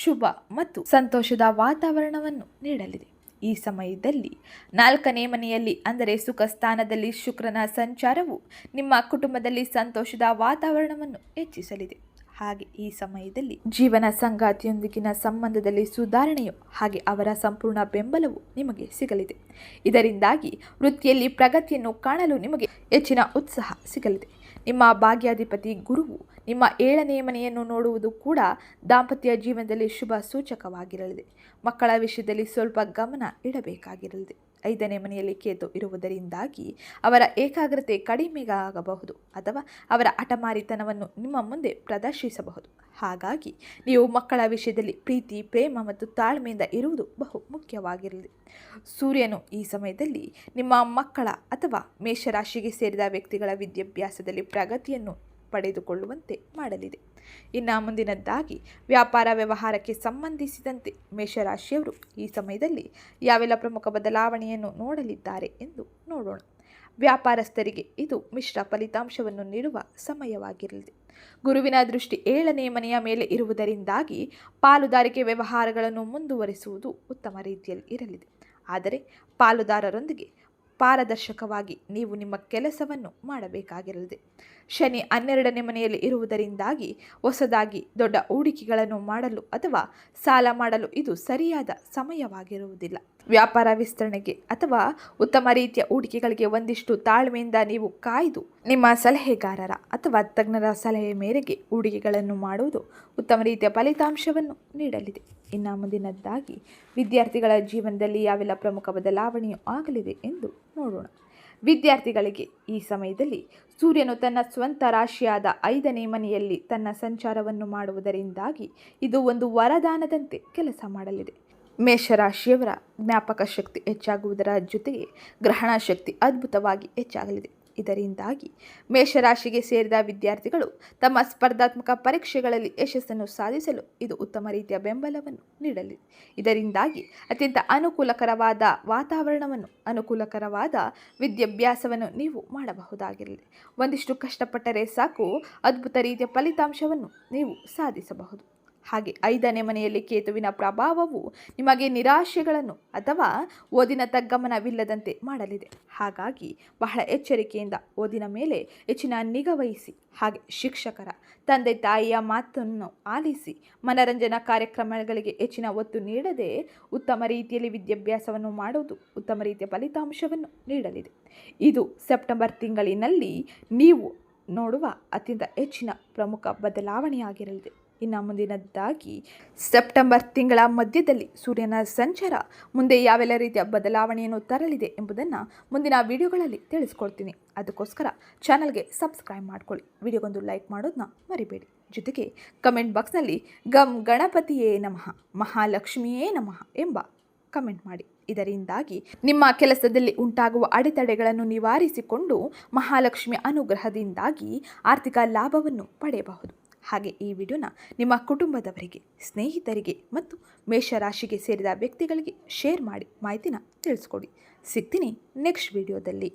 ಶುಭ ಮತ್ತು ಸಂತೋಷದ ವಾತಾವರಣವನ್ನು ನೀಡಲಿದೆ. ಈ ಸಮಯದಲ್ಲಿ ನಾಲ್ಕನೇ ಮನೆಯಲ್ಲಿ, ಅಂದರೆ ಸುಖ ಸ್ಥಾನದಲ್ಲಿ ಶುಕ್ರನ ಸಂಚಾರವು ನಿಮ್ಮ ಕುಟುಂಬದಲ್ಲಿ ಸಂತೋಷದ ವಾತಾವರಣವನ್ನು ಹೆಚ್ಚಿಸಲಿದೆ. ಹಾಗೆ ಈ ಸಮಯದಲ್ಲಿ ಜೀವನ ಸಂಗಾತಿಯೊಂದಿಗಿನ ಸಂಬಂಧದಲ್ಲಿ ಸುಧಾರಣೆಯು ಹಾಗೆ ಅವರ ಸಂಪೂರ್ಣ ಬೆಂಬಲವು ನಿಮಗೆ ಸಿಗಲಿದೆ. ಇದರಿಂದಾಗಿ ವೃತ್ತಿಯಲ್ಲಿ ಪ್ರಗತಿಯನ್ನು ಕಾಣಲು ನಿಮಗೆ ಹೆಚ್ಚಿನ ಉತ್ಸಾಹ ಸಿಗಲಿದೆ. ನಿಮ್ಮ ಭಾಗ್ಯಾಧಿಪತಿ ಗುರುವು ನಿಮ್ಮ ಏಳನೇ ಮನೆಯನ್ನು ನೋಡುವುದು ಕೂಡ ದಾಂಪತ್ಯ ಜೀವನದಲ್ಲಿ ಶುಭ ಸೂಚಕವಾಗಿರಲಿದೆ. ಮಕ್ಕಳ ವಿಷಯದಲ್ಲಿ ಸ್ವಲ್ಪ ಗಮನ ಇಡಬೇಕಾಗಿರಲಿದೆ. ಐದನೇ ಮನೆಯಲ್ಲಿ ಕೇತು ಇರುವುದರಿಂದಾಗಿ ಅವರ ಏಕಾಗ್ರತೆ ಕಡಿಮೆಯಾಗಬಹುದು ಅಥವಾ ಅವರ ಹಠಮಾರಿತನವನ್ನು ನಿಮ್ಮ ಮುಂದೆ ಪ್ರದರ್ಶಿಸಬಹುದು. ಹಾಗಾಗಿ ನೀವು ಮಕ್ಕಳ ವಿಷಯದಲ್ಲಿ ಪ್ರೀತಿ, ಪ್ರೇಮ ಮತ್ತು ತಾಳ್ಮೆಯಿಂದ ಇರುವುದು ಬಹು ಮುಖ್ಯವಾಗಿರಲಿ. ಸೂರ್ಯನು ಈ ಸಮಯದಲ್ಲಿ ನಿಮ್ಮ ಮಕ್ಕಳ ಅಥವಾ ಮೇಷರಾಶಿಗೆ ಸೇರಿದ ವ್ಯಕ್ತಿಗಳ ವಿದ್ಯಾಭ್ಯಾಸದಲ್ಲಿ ಪ್ರಗತಿಯನ್ನು ಪಡೆದುಕೊಳ್ಳುವಂತೆ ಮಾಡಲಿದೆ. ಇನ್ನು ಮುಂದಿನದ್ದಾಗಿ ವ್ಯಾಪಾರ ವ್ಯವಹಾರಕ್ಕೆ ಸಂಬಂಧಿಸಿದಂತೆ ಮೇಷರಾಶಿಯವರು ಈ ಸಮಯದಲ್ಲಿ ಯಾವೆಲ್ಲ ಪ್ರಮುಖ ಬದಲಾವಣೆಯನ್ನು ನೋಡಲಿದ್ದಾರೆ ಎಂದು ನೋಡೋಣ. ವ್ಯಾಪಾರಸ್ಥರಿಗೆ ಇದು ಮಿಶ್ರ ಫಲಿತಾಂಶವನ್ನು ನೀಡುವ ಸಮಯವಾಗಿರಲಿದೆ. ಗುರುವಿನ ದೃಷ್ಟಿ ಏಳನೇ ಮನೆಯ ಮೇಲೆ ಇರುವುದರಿಂದಾಗಿ ಪಾಲುದಾರಿಕೆ ವ್ಯವಹಾರಗಳನ್ನು ಮುಂದುವರಿಸುವುದು ಉತ್ತಮ ರೀತಿಯಲ್ಲಿ ಇರಲಿದೆ. ಆದರೆ ಪಾಲುದಾರರೊಂದಿಗೆ ಪಾರದರ್ಶಕವಾಗಿ ನೀವು ನಿಮ್ಮ ಕೆಲಸವನ್ನು ಮಾಡಬೇಕಾಗಿರಲಿದೆ. ಶನಿ ಹನ್ನೆರಡನೇ ಮನೆಯಲ್ಲಿ ಇರುವುದರಿಂದಾಗಿ ಹೊಸದಾಗಿ ದೊಡ್ಡ ಹೂಡಿಕೆಗಳನ್ನು ಮಾಡಲು ಅಥವಾ ಸಾಲ ಮಾಡಲು ಇದು ಸರಿಯಾದ ಸಮಯವಾಗಿರುವುದಿಲ್ಲ. ವ್ಯಾಪಾರ ವಿಸ್ತರಣೆಗೆ ಅಥವಾ ಉತ್ತಮ ರೀತಿಯ ಹೂಡಿಕೆಗಳಿಗೆ ಒಂದಿಷ್ಟು ತಾಳ್ಮೆಯಿಂದ ನೀವು ಕಾಯ್ದು ನಿಮ್ಮ ಸಲಹೆಗಾರರ ಅಥವಾ ತಜ್ಞರ ಸಲಹೆ ಮೇರೆಗೆ ಹೂಡಿಕೆಗಳನ್ನು ಮಾಡುವುದು ಉತ್ತಮ ರೀತಿಯ ಫಲಿತಾಂಶವನ್ನು ನೀಡಲಿದೆ. ಇನ್ನು ಮುಂದಿನದ್ದಾಗಿ, ವಿದ್ಯಾರ್ಥಿಗಳ ಜೀವನದಲ್ಲಿ ಯಾವೆಲ್ಲ ಪ್ರಮುಖ ಬದಲಾವಣೆಯು ಆಗಲಿದೆ ಎಂದು ನೋಡೋಣ. ವಿದ್ಯಾರ್ಥಿಗಳಿಗೆ ಈ ಸಮಯದಲ್ಲಿ ಸೂರ್ಯನು ತನ್ನ ಸ್ವಂತ ರಾಶಿಯಾದ ಐದನೇ ಮನೆಯಲ್ಲಿ ತನ್ನ ಸಂಚಾರವನ್ನು ಮಾಡುವುದರಿಂದಾಗಿ ಇದು ಒಂದು ವರದಾನದಂತೆ ಕೆಲಸ ಮಾಡಲಿದೆ. ಮೇಷರಾಶಿಯವರ ಜ್ಞಾಪಕ ಶಕ್ತಿ ಹೆಚ್ಚಾಗುವುದರ ಜೊತೆಗೆ ಗ್ರಹಣ ಶಕ್ತಿ ಅದ್ಭುತವಾಗಿ ಹೆಚ್ಚಾಗಲಿದೆ. ಇದರಿಂದಾಗಿ ಮೇಷರಾಶಿಗೆ ಸೇರಿದ ವಿದ್ಯಾರ್ಥಿಗಳು ತಮ್ಮ ಸ್ಪರ್ಧಾತ್ಮಕ ಪರೀಕ್ಷೆಗಳಲ್ಲಿ ಯಶಸ್ಸನ್ನು ಸಾಧಿಸಲು ಇದು ಉತ್ತಮ ರೀತಿಯ ಬೆಂಬಲವನ್ನು ನೀಡಲಿದೆ ಇದರಿಂದಾಗಿ ಅತ್ಯಂತ ಅನುಕೂಲಕರವಾದ ವಾತಾವರಣವನ್ನು, ಅನುಕೂಲಕರವಾದ ವಿದ್ಯಾಭ್ಯಾಸವನ್ನು ನೀವು ಮಾಡಬಹುದಾಗಿರಲಿ. ಒಂದಿಷ್ಟು ಕಷ್ಟಪಟ್ಟರೆ ಸಾಕು, ಅದ್ಭುತ ರೀತಿಯ ಫಲಿತಾಂಶವನ್ನು ನೀವು ಸಾಧಿಸಬಹುದು. ಹಾಗೆ ಐದನೇ ಮನೆಯಲ್ಲಿ ಕೇತುವಿನ ಪ್ರಭಾವವು ನಿಮಗೆ ನಿರಾಶೆಗಳನ್ನು ಅಥವಾ ಓದಿನ ತಗ್ಗಮನವಿಲ್ಲದಂತೆ ಮಾಡಲಿದೆ. ಹಾಗಾಗಿ ಬಹಳ ಎಚ್ಚರಿಕೆಯಿಂದ ಓದಿನ ಮೇಲೆ ಹೆಚ್ಚಿನ ನಿಗವಹಿಸಿ ಹಾಗೆ ಶಿಕ್ಷಕರ, ತಂದೆ ತಾಯಿಯ ಮಾತನ್ನು ಆಲಿಸಿ, ಮನರಂಜನಾ ಕಾರ್ಯಕ್ರಮಗಳಿಗೆ ಹೆಚ್ಚಿನ ಒತ್ತು ನೀಡದೆ ಉತ್ತಮ ರೀತಿಯಲ್ಲಿ ವಿದ್ಯಾಭ್ಯಾಸವನ್ನು ಮಾಡುವುದು ಉತ್ತಮ ರೀತಿಯ ಫಲಿತಾಂಶವನ್ನು ನೀಡಲಿದೆ. ಇದು ಸೆಪ್ಟೆಂಬರ್ ತಿಂಗಳಿನಲ್ಲಿ ನೀವು ನೋಡುವ ಅತ್ಯಂತ ಹೆಚ್ಚಿನ ಪ್ರಮುಖ ಬದಲಾವಣೆಯಾಗಿರಲಿದೆ. ಇನ್ನು ಮುಂದಿನದ್ದಾಗಿ ಸೆಪ್ಟೆಂಬರ್ ತಿಂಗಳ ಮಧ್ಯದಲ್ಲಿ ಸೂರ್ಯನ ಸಂಚಾರ, ಮುಂದೆ ಯಾವೆಲ್ಲ ರೀತಿಯ ಬದಲಾವಣೆಯನ್ನು ತರಲಿದೆ ಎಂಬುದನ್ನು ಮುಂದಿನ ವಿಡಿಯೋಗಳಲ್ಲಿ ತಿಳಿಸ್ಕೊಡ್ತೀನಿ. ಅದಕ್ಕೋಸ್ಕರ ಚಾನಲ್ಗೆ ಸಬ್ಸ್ಕ್ರೈಬ್ ಮಾಡ್ಕೊಳ್ಳಿ. ವಿಡಿಯೋಗೊಂದು ಲೈಕ್ ಮಾಡೋದನ್ನ ಮರಿಬೇಡಿ. ಜೊತೆಗೆ ಕಮೆಂಟ್ ಬಾಕ್ಸ್ನಲ್ಲಿ ಗಮ್ ಗಣಪತಿಯೇ ನಮಃ, ಮಹಾಲಕ್ಷ್ಮಿಯೇ ನಮಃ ಎಂಬ ಕಮೆಂಟ್ ಮಾಡಿ. ಇದರಿಂದಾಗಿ ನಿಮ್ಮ ಕೆಲಸದಲ್ಲಿ ಉಂಟಾಗುವ ಅಡೆತಡೆಗಳನ್ನು ನಿವಾರಿಸಿಕೊಂಡು ಮಹಾಲಕ್ಷ್ಮಿ ಅನುಗ್ರಹದಿಂದಾಗಿ ಆರ್ಥಿಕ ಲಾಭವನ್ನು ಪಡೆಯಬಹುದು. ಹಾಗೆ ಈ ವಿಡಿಯೋನ ನಿಮ್ಮ ಕುಟುಂಬದವರಿಗೆ, ಸ್ನೇಹಿತರಿಗೆ ಮತ್ತು ಮೇಷರಾಶಿಗೆ ಸೇರಿದ ವ್ಯಕ್ತಿಗಳಿಗೆ ಶೇರ್ ಮಾಡಿ ಮಾಹಿತಿನ ತಿಳಿಸ್ಕೊಡಿ. ಸಿಗ್ತೀನಿ ನೆಕ್ಸ್ಟ್ ವಿಡಿಯೋದಲ್ಲಿ.